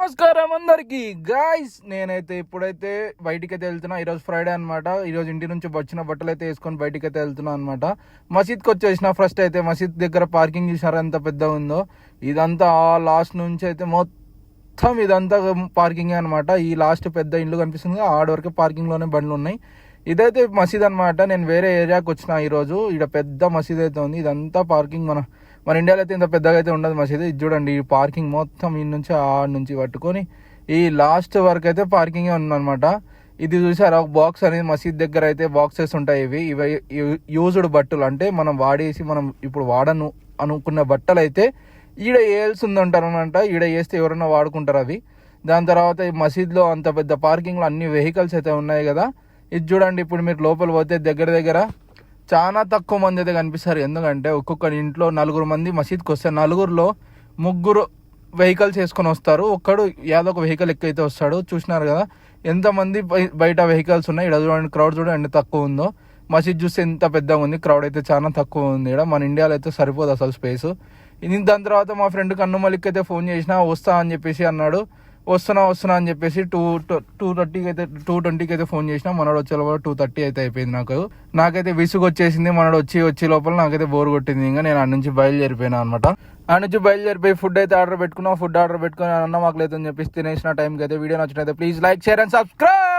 నమస్కారం అందరికి. గాయ్స్ నేనైతే ఇప్పుడైతే బయటికి వెళ్తున్నా. ఈరోజు ఫ్రైడే అనమాట ఈరోజు ఇంటి నుంచి వచ్చిన బట్టలు అయితే వేసుకొని బయటికైతే వెళ్తున్నా అనమాట మసీద్కి వచ్చేసిన ఫస్ట్ అయితే మసీద్ దగ్గర పార్కింగ్ చూసారా ఎంత పెద్ద ఉందో? ఇదంతా లాస్ట్ నుంచి అయితే మొత్తం ఇదంతా పార్కింగ్ అనమాట ఈ లాస్ట్ పెద్ద ఇల్లు కనిపిస్తుంది ఆడ వరకు పార్కింగ్లోనే బండ్లు ఉన్నాయి. ఇదైతే మసీద్ అనమాట నేను వేరే ఏరియాకి వచ్చిన ఈరోజు. ఇక్కడ పెద్ద మసీద్ అయితే ఉంది. ఇదంతా పార్కింగ్ మన మన ఇండియాలో అయితే ఇంత పెద్దగా అయితే ఉండదు మసీదు. ఇది చూడండి ఈ పార్కింగ్ మొత్తం ఈ నుంచి ఆ నుంచి పట్టుకొని ఈ లాస్ట్ వరకు అయితే పార్కింగే ఉందన్నమాట. ఇది చూసారా బాక్స్ అనేది మసీద్ దగ్గర అయితే బాక్సెస్ ఉంటాయి ఇవి. ఇవి యూజ్డ్ బట్టలు. అంటే మనం వాడేసి మనం ఇప్పుడు వాడను అనుకున్న బట్టలు అయితే ఈడ వేయాల్సి ఉందంటారనమాట ఈడ వేస్తే ఎవరైనా వాడుకుంటారు అవి. దాని తర్వాత ఈ మసీద్లో అంత పెద్ద పార్కింగ్లో అన్ని వెహికల్స్ అయితే ఉన్నాయి కదా. ఇది చూడండి ఇప్పుడు మీరు లోపల పోతే దగ్గర దగ్గర చాలా తక్కువ మంది అయితే కనిపిస్తారు. ఎందుకంటే ఒక్కొక్క ఇంట్లో నలుగురు మంది మసీద్కి వస్తే నలుగురులో ముగ్గురు వెహికల్స్ వేసుకొని వస్తారు. ఒక్కడు ఏదో ఒక వెహికల్ ఎక్కైతే వస్తాడు చూసినారు కదా ఎంతమంది బయట వెహికల్స్ ఉన్నాయి. ఇక్కడ చూడండి క్రౌడ్ చూడండి ఎంత తక్కువ ఉందో. మసీద్ చూస్తే ఎంత పెద్దగా ఉంది. క్రౌడ్ అయితే చాలా తక్కువ ఉంది ఇక్కడ మన ఇండియాలో అయితే సరిపోదు అసలు స్పేస్. ఇది దాని తర్వాత మా ఫ్రెండ్ కన్నుమలికి అయితే ఫోన్ చేసినా వస్తా అని చెప్పేసి అన్నాడు. వస్తున్నా వస్తున్నా అని చెప్పేసి టూ టూ థర్టీకి అయితే టూ ట్వంటీకి అయితే ఫోన్ చేసినా మనోడు వచ్చే లోపల టూ థర్టీ అయితే అయిపోయింది నాకు. నాకైతే విసుగు వచ్చేసింది మనోడు వచ్చి వచ్చే లోపల నాకైతే బోర్ కొట్టింది. ఇంకా నేను ఆడ నుంచి బయలుదేరిపోయినా అనమాట ఆ నుంచి బయలుదేరిపోయి ఫుడ్ అయితే ఆర్డర్ పెట్టుకున్నా. ఫుడ్ ఆర్డర్ పెట్టుకుని అన్న మాకు లేదని చెప్పేసి తినేసిన టైంకి అయితే video నచ్చినైతే please like share and subscribe